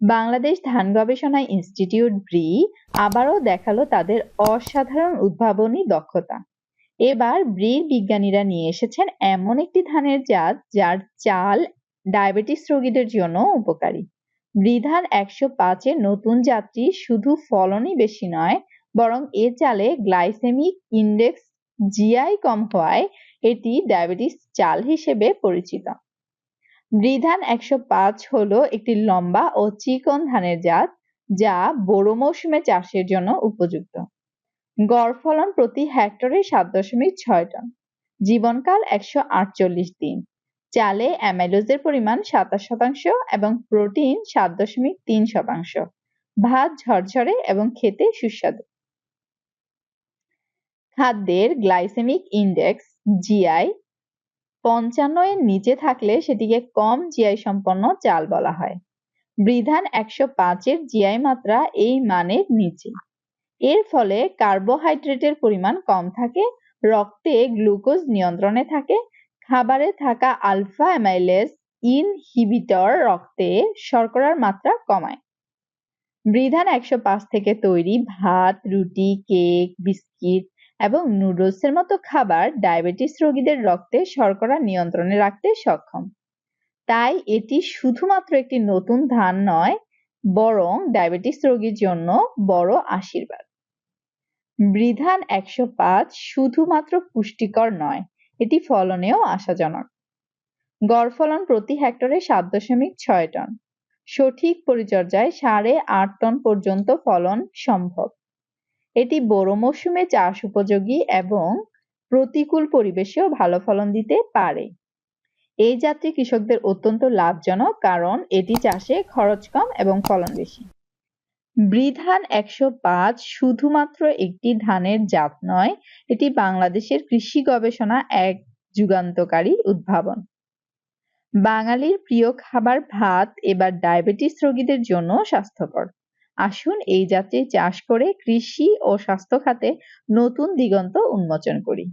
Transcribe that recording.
বাংলাদেশ ধান গবেষণা ইনস্টিটিউট ব্রি আবারও দেখাল তাদের অসাধারণ উদ্ভাবনী দক্ষতা। এবার ব্রির বিজ্ঞানীরা নিয়ে এসেছেন এমন একটি ধানের জাত যার চাল ডায়াবেটিস রোগীদের জন্য উপকারী। বৃধান একশো পাঁচের নতুন জাতটি শুধু ফলনই বেশি নয়, বরং এ চালে গ্লাইসেমিক ইন্ডেক্স জিআই কম হওয়ায় এটি ডায়াবেটিস চাল হিসেবে পরিচিত। বৃধান একশো পাঁচ হলো একটি লম্বা ও চিকন ধানের জাত, যা বোরো মৌসুমে চাষের জন্য উপযুক্ত। গড় ফলন প্রতি হেক্টরে সাত দশমিক ছয় টন। জীবনকাল একশো আটচল্লিশ দিন। চালে অ্যামাইলোজের পরিমাণ সাতাশ শতাংশ এবং প্রোটিন সাত দশমিক তিন শতাংশ। ভাত ঝরঝরে এবং খেতে সুস্বাদু। খাদ্যের গ্লাইসেমিক ইন্ডেক্স জিআই পঞ্চান্ন এর নিচে থাকলে সেটিকে কম জিআই সম্পন্ন চাল বলা হয়। বৃধান একশো পাঁচের জিআই মাত্রা এই মানের নিচে। এর ফলে কার্বোহাইড্রেটের পরিমাণ কম থাকে, রক্তে গ্লুকোজ নিয়ন্ত্রণে থাকে, খাবারে থাকা আলফা অ্যামাইলেজ ইনহিবিটর রক্তে শর্করার মাত্রা কমায়। বৃধান একশো পাঁচ থেকে তৈরি ভাত, রুটি, কেক, বিস্কিট এবং নুডলসের মতো খাবার ডায়াবেটিস রোগীদের রক্তে শর্করা নিয়ন্ত্রণে রাখতে সক্ষম। তাই এটি শুধুমাত্র একটি নতুন ধান নয়, বরং ডায়াবেটিস রোগীর জন্য বড় আশীর্বাদ। বৃধান একশো পাঁচ শুধুমাত্র পুষ্টিকর নয়, এটি ফলনেও আশাজনক। গড় ফলন প্রতি হেক্টরে সাত দশমিক ছয় টন। সঠিক পরিচর্যায় সাড়ে আট টন পর্যন্ত ফলন সম্ভব। এটি বোরো মৌসুমে চাষ উপযোগী এবং প্রতিকূল পরিবেশেও ভালো ফলন দিতে পারে। এই জাতটি কৃষকদের অত্যন্ত লাভজনক কারণ এটি চাষে খরচ কম এবং ফলন বেশি। বৃধান একশো পাঁচ শুধুমাত্র একটি ধানের জাত নয়, এটি বাংলাদেশের কৃষি গবেষণা এক যুগান্তকারী উদ্ভাবন। বাঙালির প্রিয় খাবার ভাত এবার ডায়াবেটিস রোগীদের জন্য স্বাস্থ্যকর। আসুন এই যাত্রী চাষ করে কৃষি ও স্বাস্থ্য খাতে নতুন দিগন্ত উন্মোচন করি।